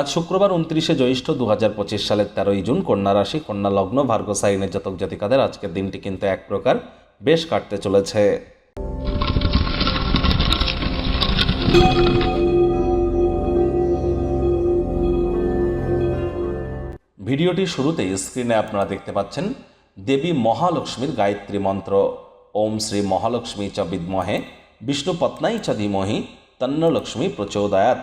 আজ শুক্রবার উনত্রিশে জ্যৈষ্ঠ দু হাজার পঁচিশ সালের তেরোই জুন কন্যা রাশি, কন্যা লগ্ন, ভার্গ সাইনের জাতক জাতিকাদের আজকের দিনটি কিন্তু এক প্রকার বেশ কাটতে চলেছে। ভিডিওটির শুরুতেই স্ক্রিনে আপনারা দেখতে পাচ্ছেন দেবী মহালক্ষ্মীর গায়ত্রী মন্ত্র। ওম শ্রী মহালক্ষ্মী চ বিদ্মহে, বিষ্ণু পত্নাই চ ধীমহি, তন্নলক্ষ্মী প্রচোদয়াত।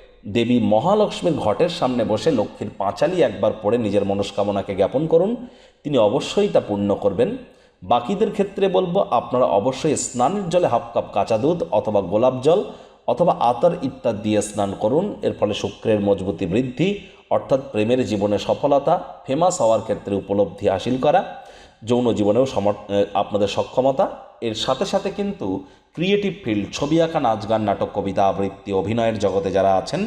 দেবী মহালক্ষ্মীর ঘটের সামনে বসে লক্ষ্মীর পাঁচালি একবার পড়ে নিজের মনস্কামনাকে জ্ঞাপন করুন। তিনি অবশ্যই তা পূর্ণ করবেন। বাকিদের ক্ষেত্রে বলব, আপনারা অবশ্যই স্নানের জলে হাফ কাপ কাঁচা দুধ অথবা গোলাপ জল অথবা আতর ইত্যাদি দিয়ে স্নান করুন। এর ফলে শুক্রের মজবুতি বৃদ্ধি অর্থাৎ প্রেমের জীবনে সফলতা ফেমাস হওয়ার ক্ষেত্রে উপলব্ধি হাসিল করা, যৌন জীবনেও সমর আপনাদের সক্ষমতা। এর সাথে সাথে কিন্তু ক্রিয়েটিভ ফিল্ড, ছবি আঁকা, নাচ গান, নাটক, কবিতা, আবৃত্তি, অভিনয়ের জগতে যারা আছেন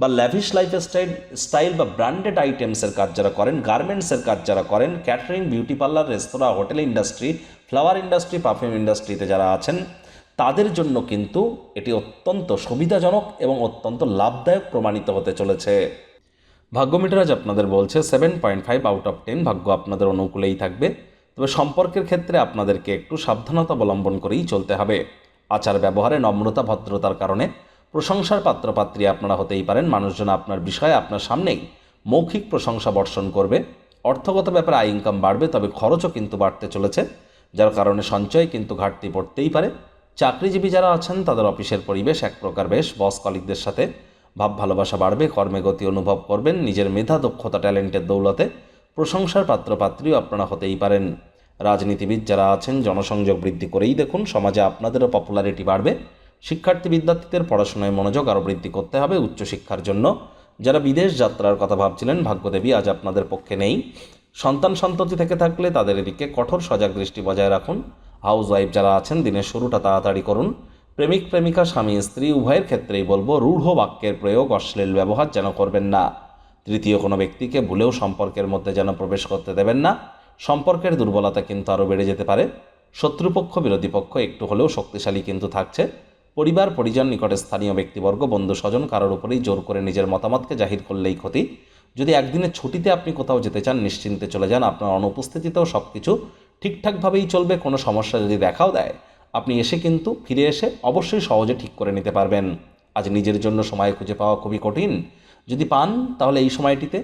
বা ল্যাভিশ লাইফ স্টাইল স্টাইল বা ব্র্যান্ডেড আইটেমসের কাজ যারা করেন গার্মেন্টসের কাজ যারা করেন ক্যাটারিং বিউটি পার্লার রেস্তোরাঁ hotel industry flower industry perfume ইন্ডাস্ট্রিতে যারা আছেন, তাদের জন্য কিন্তু এটি অত্যন্ত সুবিধাজনক এবং অত্যন্ত লাভদায়ক প্রমাণিত হতে চলেছে। ভাগ্য মিটার আজ আপনাদের বলছে seven point five out of ten ভাগ্য আপনাদের অনুকূলেই থাকবে। তবে সম্পর্কের ক্ষেত্রে আপনাদেরকে একটু সাবধানতা অবলম্বন করেই চলতে হবে। আচার ব্যবহারে নম্রতা, ভদ্রতার কারণে প্রশংসার পাত্রপাত্রী আপনারা হতেই পারেন। মানুষজন আপনার বিষয়ে আপনার সামনেই মৌখিক প্রশংসা বর্ষণ করবে। অর্থগত ব্যাপারে আয় ইনকাম বাড়বে, তবে খরচও কিন্তু বাড়তে চলেছে। যার কারণে সঞ্চয় কিন্তু ঘাটতি পড়তেই পারে। চাকরিজীবী যারা আছেন, তাদের অফিসের পরিবেশ এক প্রকার বেশ। বস কলিকদের সাথে ভাব ভালোবাসা বাড়বে, কর্মে গতি অনুভব করবেন। নিজের মেধা, দক্ষতা, ট্যালেন্টের দৌলতে প্রশংসার পাত্রপাত্রীও আপনারা হতেই পারেন। রাজনীতিবিদ যারা আছেন, জনসংযোগ বৃদ্ধি করেই দেখুন, সমাজে আপনাদেরও পপুলারিটি বাড়বে। শিক্ষার্থী বিদ্যার্থীদের পড়াশোনায় মনোযোগ আরও বৃদ্ধি করতে হবে উচ্চশিক্ষার জন্য। যারা বিদেশ যাত্রার কথা ভাবছিলেন, ভাগ্যদেবী আজ আপনাদের পক্ষে নেই। সন্তান সন্ততি থেকে থাকলে তাদের এদিকে কঠোর সজাগ দৃষ্টি বজায় রাখুন। হাউস ওয়াইফ যারা আছেন, দিনের শুরুটা তাড়াতাড়ি করুন। প্রেমিক, প্রেমিকা, স্বামী, স্ত্রী, উভয়ের ক্ষেত্রেই বলব, রূঢ় বাক্যের প্রয়োগ, অশ্লীল ব্যবহার যেন করবেন না। তৃতীয় কোনো ব্যক্তিকে ভুলেও সম্পর্কের মধ্যে যেন প্রবেশ করতে দেবেন না। সম্পর্কের দুর্বলতা কিন্তু আরও বেড়ে যেতে পারে। শত্রুপক্ষ, বিরোধী পক্ষ একটু হলেও শক্তিশালী কিন্তু থাকছে। পরিবার, পরিজন নিকটে স্থানীয় ব্যক্তিবর্গ বন্ধু স্বজন কারোর উপরেই জোর করে নিজের মতামতকে জাহির করলেই ক্ষতি। যদি একদিনের ছুটিতে আপনি কোথাও যেতে চান, নিশ্চিন্তে চলে যান। আপনার অনুপস্থিতিতেও সব কিছু ঠিকঠাকভাবেই চলবে, কোনো সমস্যা যদি দেখাও দেয়, আপনি এসে কিন্তু ফিরে এসে অবশ্যই সহজে ঠিক করে নিতে পারবেন। আজ নিজের জন্য সময় খুঁজে পাওয়া খুবই কঠিন। যদি পান, তাহলে এই সময়টিতে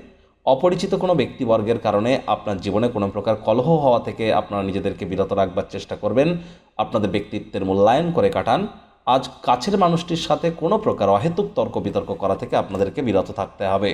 অপরিচিত কোনো ব্যক্তিবর্গের কারণে আপনার জীবনে কোনো প্রকার কলহ হওয়া থেকে আপনারা নিজেদেরকে বিরত রাখবার চেষ্টা করবেন, আপনাদের ব্যক্তিত্বের মূল্যায়ন করে কাটান। আজ কাছের মানুষটির সাথে কোনো প্রকার অহেতুক তর্ক বিতর্ক করা থেকে আপনাদেরকে বিরত থাকতে হবে।